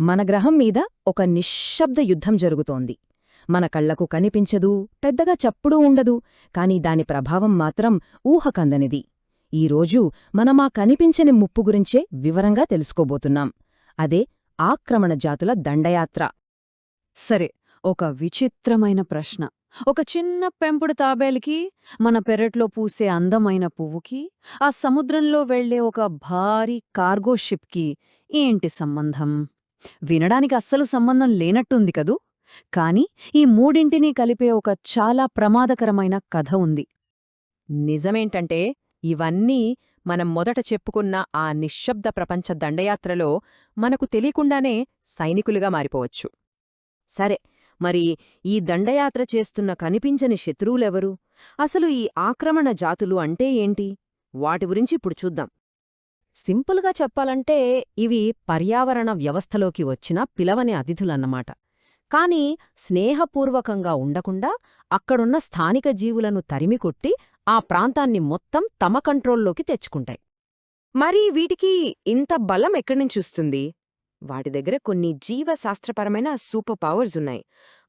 మన గ్రహం మీద ఒక నిశ్శబ్ద యుద్ధం జరుగుతోంది. మన కళ్ళకు కనిపించదు పెద్దగా చప్పుడూ ఉండదు కాని దాని ప్రభావం మాత్రం ఊహకందనిది. ఈరోజు మనమా కనిపించని ముప్పు గురించే వివరంగా తెలుసుకోబోతున్నాం. అదే ఆక్రమణ జాతుల దండయాత్ర. సరే ఒక విచిత్రమైన ప్రశ్న. ఒక చిన్న పెంపుడు తాబేలికి మన పెరట్లో పూసే అందమైన పువ్వుకి ఆ సముద్రంలో వెళ్ళే ఒక భారీ కార్గో షిప్కి ఏంటి సంబంధం? వినడానికి అస్సలు సంబంధం లేనట్టుంది కదూ? కాని ఈ మూడింటినీ కలిపే ఒక చాలా ప్రమాదకరమైన కథ ఉంది. నిజమేంటంటే ఇవన్నీ మనం మొదట చెప్పుకున్న ఆ నిశ్శబ్ద ప్రపంచ దండయాత్రలో మనకు తెలియకుండానే సైనికులుగా మారిపోవచ్చు. సరే మరి ఈ దండయాత్ర చేస్తున్న కనిపించని శత్రువులెవరు? అసలు ఈ ఆక్రమణ జాతులు అంటే ఏంటి? వాటి గురించి ఇప్పుడు చూద్దాం. సింపుల్గా చెప్పాలంటే ఇవి పర్యావరణ వ్యవస్థలోకి వచ్చిన పిలవని అతిథులన్నమాట. కాని స్నేహపూర్వకంగా ఉండకుండా అక్కడున్న స్థానిక జీవులను తరిమికొట్టి ఆ ప్రాంతాన్ని మొత్తం తమ కంట్రోల్లోకి తెచ్చుకుంటాయి. మరి వీటికి ఇంత బలం ఎక్కడ్నుంచి వస్తుంది? వాటి దగ్గర కొన్ని జీవశాస్త్రపరమైన సూపర్ పవర్స్ ఉన్నాయి.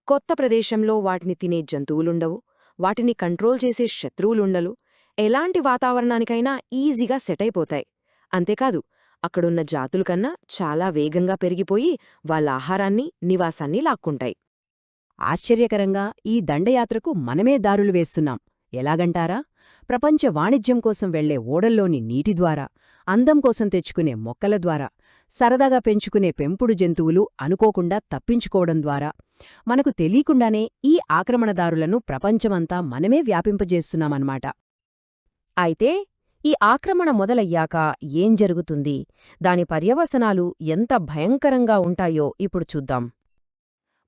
కొత్త ప్రదేశంలో వాటిని తినే జంతువులుండవు. వాటిని కంట్రోల్ చేసే శత్రువులుండలు. ఎలాంటి వాతావరణానికైనా ఈజీగా సెట్ అయిపోతాయి. అంతేకాదు అక్కడున్న జాతుల కన్నా చాలా వేగంగా పెరిగిపోయి వాళ్ళ ఆహారాన్ని నివాసాన్ని లాక్కుంటాయి. ఆశ్చర్యకరంగా ఈ దండయాత్రకు మనమే దారులు వేస్తున్నాం. ఎలాగంటారా? ప్రపంచ వాణిజ్యం కోసం వెళ్ళే ఓడల్లోని నీటి ద్వారా అందం కోసం తెచ్చుకునే మొక్కల ద్వారా సరదాగా పెంచుకునే పెంపుడు జంతువులు అనుకోకుండా తప్పించుకోవడం ద్వారా మనకు తెలియకుండానే ఈ ఆక్రమణదారులను ప్రపంచమంతా మనమే వ్యాపింపజేస్తున్నామన్నమాట. అయితే ఈ ఆక్రమణ మొదలయ్యాక ఏం జరుగుతుంది? దాని పర్యవసనాలు ఎంత భయంకరంగా ఉంటాయో ఇప్పుడు చూద్దాం.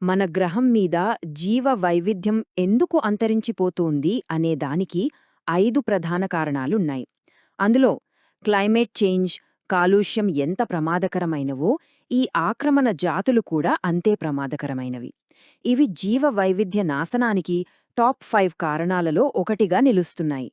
మన గ్రహం మీద జీవ వైవిధ్యం ఎందుకు అంతరించిపోతోంది అనే దానికి ఐదు ప్రధాన కారణాలున్నాయి. అందులో క్లైమేట్ చేంజ్ కాలుష్యం ఎంత ప్రమాదకరమైనవో ఈ ఆక్రమణ జాతులు కూడా అంతే ప్రమాదకరమైనవి. ఇవి జీవ వైవిధ్య నాశనానికి టాప్ ఫైవ్ కారణాలలో ఒకటిగా నిలుస్తున్నాయి.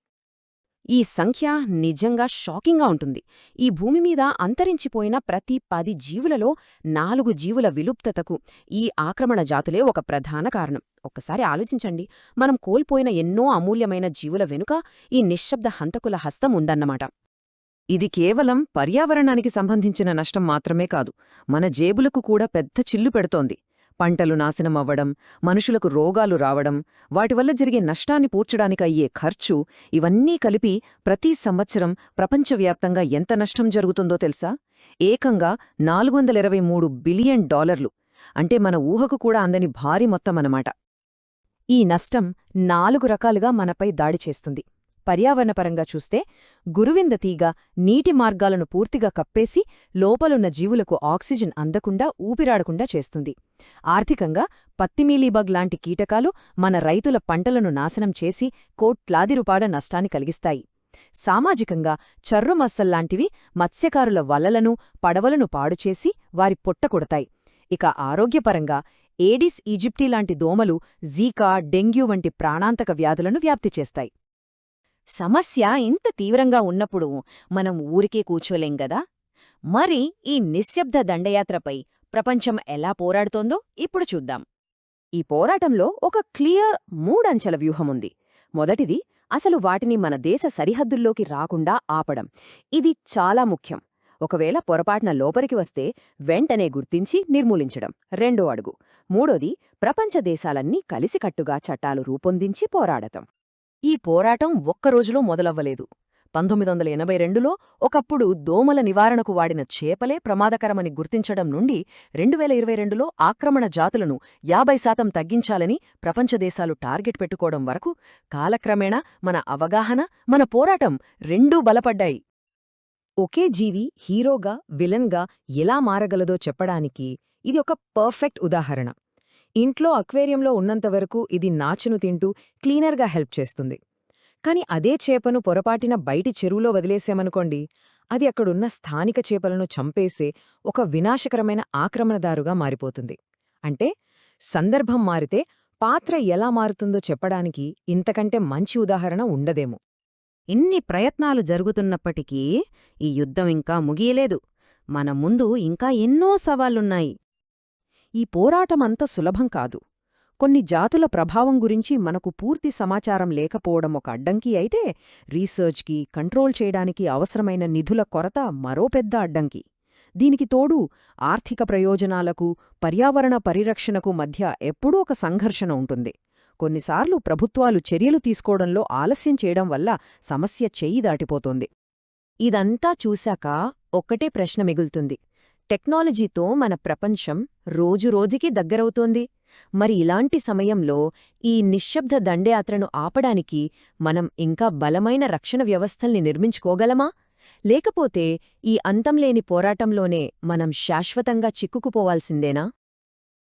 ఈ సంఖ్య నిజంగా షాకింగ్గా ఉంటుంది. ఈ భూమి మీద అంతరించిపోయిన ప్రతి పది జీవులలో నాలుగు జీవుల విలుప్తతకు ఈ ఆక్రమణ జాతులే ఒక ప్రధాన కారణం. ఒక్కసారి ఆలోచించండి. మనం కోల్పోయిన ఎన్నో అమూల్యమైన జీవుల వెనుక ఈ నిశ్శబ్ద హంతకుల హస్తం ఉందన్నమాట. ఇది కేవలం పర్యావరణానికి సంబంధించిన నష్టం మాత్రమే కాదు మన జేబులకు కూడా పెద్ద చిల్లు పెడుతోంది. పంటలు నాశనమవ్వడం మనుషులకు రోగాలు రావడం వాటివల్ల జరిగే నష్టాన్ని పూడ్చడానికయ్యే ఖర్చు ఇవన్నీ కలిపి ప్రతి సంవత్సరం ప్రపంచవ్యాప్తంగా ఎంత నష్టం జరుగుతుందో తెలుసా? ఏకంగా నాలుగు బిలియన్ డాలర్లు. అంటే మన ఊహకు కూడా అందని భారీ మొత్తమన్నమాట ఈ నష్టం నాలుగు రకాలుగా మనపై దాడి చేస్తుంది. పర్యావరణపరంగా చూస్తే గురువింద తీగ నీటి మార్గాలను పూర్తిగా కప్పేసి లోపలున్న జీవులకు ఆక్సిజన్ అందకుండా ఊపిరాడకుండా చేస్తుంది. ఆర్థికంగా పత్తిమీలీబగ్ లాంటి కీటకాలు మన రైతుల పంటలను నాశనం చేసి కోట్లాది రూపాయల నష్టాన్ని కలిగిస్తాయి. సామాజికంగా చర్రుమస్సల్లాంటివి మత్స్యకారుల వలలను పడవలను పాడుచేసి వారి పొట్ట కొడతాయి. ఇక ఆరోగ్యపరంగా ఏడిస్ ఈజిప్టీ లాంటి దోమలు జీకా డెంగ్యూ వంటి ప్రాణాంతక వ్యాధులను వ్యాప్తి చేస్తాయి. సమస్య ఇంత తీవ్రంగా ఉన్నప్పుడు మనం ఊరికే కూర్చోలేం గదా? మరి ఈ నిశ్శబ్ద దండయాత్రపై ప్రపంచం ఎలా పోరాడుతోందో ఇప్పుడు చూద్దాం. ఈ పోరాటంలో ఒక క్లియర్ మూడంచెల వ్యూహముంది. మొదటిది అసలు వాటిని మన దేశ సరిహద్దుల్లోకి రాకుండా ఆపడం. ఇది చాలా ముఖ్యం. ఒకవేళ పొరపాటున లోపలికి వస్తే వెంటనే గుర్తించి నిర్మూలించడం. రెండో అడుగు. మూడోది ప్రపంచ దేశాలన్నీ కలిసికట్టుగా చట్టాలు రూపొందించి పోరాడటం. ఈ పోరాటం ఒక్కరోజులో మొదలవ్వలేదు. పంతొమ్మిది వందల ఎనభై రెండులో ఒకప్పుడు దోమల నివారణకు వాడిన చేపలే ప్రమాదకరమని గుర్తించడం నుండి రెండు వేల ఇరవై రెండులో ఆక్రమణ జాతులను యాభై శాతం తగ్గించాలని ప్రపంచ దేశాలు టార్గెట్ పెట్టుకోవడం వరకు కాలక్రమేణా మన అవగాహన మన పోరాటం రెండూ బలపడ్డాయి. ఒకే జీవి హీరోగా విలన్గా ఎలా మారగలదో చెప్పడానికి ఇది ఒక పర్ఫెక్ట్ ఉదాహరణ. ఇంట్లో అక్వేరియంలో ఉన్నంతవరకు ఇది నాచును తింటూ క్లీనర్గా హెల్ప్ చేస్తుంది. కాని అదే చేపను పొరపాటిన బయటి చెరువులో వదిలేసామనుకోండి అది అక్కడున్న స్థానిక చేపలను చంపేసే ఒక వినాశకరమైన ఆక్రమణదారుగా మారిపోతుంది. అంటే సందర్భం మారితే పాత్ర ఎలా మారుతుందో చెప్పడానికి ఇంతకంటే మంచి ఉదాహరణ ఉండదేమో. ఇన్ని ప్రయత్నాలు జరుగుతున్నప్పటికీ ఈ యుద్ధం ఇంకా ముగియలేదు. మన ముందు ఇంకా ఎన్నో సవాళ్ళున్నాయి ఈ పోరాటమంత సులభం కాదు. కొన్ని జాతుల ప్రభావం గురించి మనకు పూర్తి సమాచారం లేకపోవడం ఒక అడ్డంకి అయితే రీసెర్చ్కి కంట్రోల్ చేయడానికి అవసరమైన నిధుల కొరత మరో పెద్ద అడ్డంకి. దీనికి తోడు ఆర్థిక ప్రయోజనాలకు పర్యావరణ పరిరక్షణకు మధ్య ఎప్పుడూ ఒక సంఘర్షణ ఉంటుంది. కొన్నిసార్లు ప్రభుత్వాలు చర్యలు తీసుకోవడంలో ఆలస్యం చేయడం వల్ల సమస్య చెయ్యి దాటిపోతోంది. ఇదంతా చూశాక ఒక్కటే ప్రశ్న మిగులుతుంది. టెక్నాలజీతో మన ప్రపంచం రోజురోజుకి దగ్గరవుతోంది. మరి ఇలాంటి సమయంలో ఈ నిశ్శబ్ద దండయాత్రను ఆపడానికి మనం ఇంకా బలమైన రక్షణ వ్యవస్థల్ని నిర్మించుకోగలమా? లేకపోతే ఈ అంతంలేని పోరాటంలోనే మనం శాశ్వతంగా చిక్కుకుపోవాల్సిందేనా?